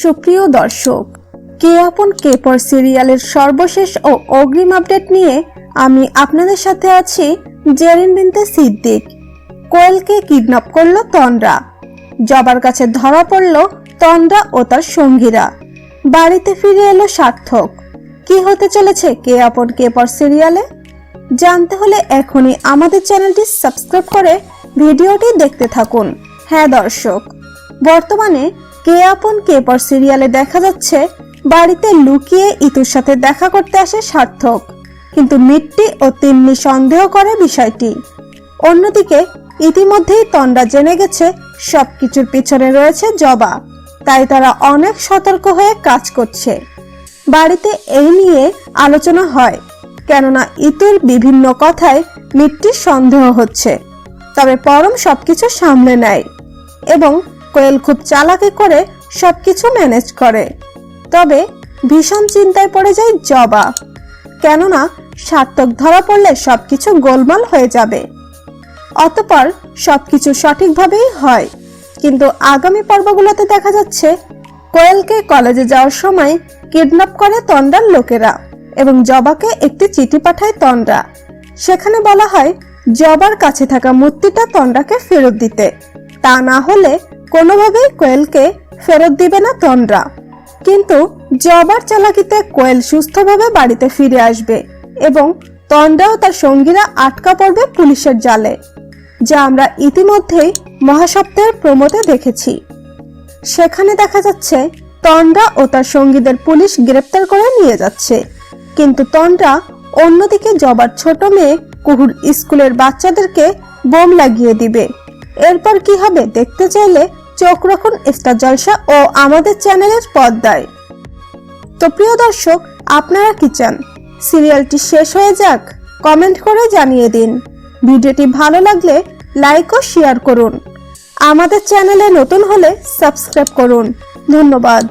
সুপ্রিয় দর্শক, কে আপন কে পর সিরিয়ালের সর্বশেষ ও অগ্রিম আপডেট নিয়ে আমি আপনাদের সাথে আছি জেরিন বিনতে সিদ্দিক। কোয়েলকে কিডন্যাপ করল তন্দ্রা। জবার কাছে ধরা পড়ল তন্দ্রা ও তার সঙ্গীরা। বাড়িতে ফিরে এলো সার্থক। কি হতে চলেছে কে আপন কে পর সিরিয়ালে? জানতে হলে এখনই আমাদের চ্যানেলটি সাবস্ক্রাইব করে ভিডিওটি দেখতে থাকুন। হ্যাঁ দর্শক, বর্তমানে কে আপন কে পর সিরিয়ালে দেখা যাচ্ছে, বাড়িতে লুকিয়ে ইতুর সাথে দেখা করতে আসে সার্থক। কিন্তু মিট্টি ও তিন্নি সন্দেহ করে বিষয়টি। অন্যদিকে, ইতিমধ্যেই তন্ডা জেনে গেছে, সবকিছুর পিছনে রয়েছে জবা। তাই তারা অনেক সতর্ক হয়ে কাজ করছে। বাড়িতে এই নিয়ে আলোচনা হয়, কেননা ইতুর বিভিন্ন কথায় মিট্টির সন্দেহ হচ্ছে। তবে পরম সবকিছু সামলে নেয় এবং কোয়েল খুব চালাকি করে সবকিছু ম্যানেজ করে। তবে ভীষণ চিন্তায় পড়ে যায় জবা। কেননা সার্থক ধরা পড়লে সবকিছু গোলমাল হয়ে যাবে। অতপর সবকিছু সঠিকভাবেই হয়। কিন্তু আগামী পর্বগুলোতে দেখা যাচ্ছে, কোয়েলকে কলেজে যাওয়ার সময় কিডন্যাপ করে তন্ডার লোকেরা এবং জবাকে একটি চিঠি পাঠায় তন্ডা সেখানে বলা হয়, জবার কাছে থাকা মূর্তিটা তন্ডাকে ফেরত দিতে। তা না হলে কোনোভাবেই কোয়েলকে ফেরত দিবে না তন্ডা কিন্তু জবার চালাকিতে কোয়েল সুস্থভাবে বাড়িতে ফিরে আসবে এবং তন্ডা ও তার সঙ্গীরা আটকা পড়বে পুলিশের জালে, যা আমরা ইতিমধ্যেই মহাসপ্তাহের প্রমোতে দেখেছি। সেখানে দেখা যাচ্ছে তন্ডা ও তার সঙ্গীদের পুলিশ গ্রেপ্তার করে নিয়ে যাচ্ছে। কিন্তু তন্ডা অন্যদিকে জবার ছোট মেয়ে কুহুর স্কুলের বাচ্চাদেরকে বোম লাগিয়ে দিবে। এরপর কি হবে দেখতে চাইলে চোখ রাখুন স্টার জলসা ও আমাদের চ্যানেলের পর্দায়। তো প্রিয় দর্শক, আপনারা কি চান? সিরিয়ালটি শেষ হয়ে যাক? কমেন্ট করে জানিয়ে দিন। ভিডিওটি ভালো লাগলে লাইক ও শেয়ার করুন। আমাদের চ্যানেলে নতুন হলে সাবস্ক্রাইব করুন। ধন্যবাদ।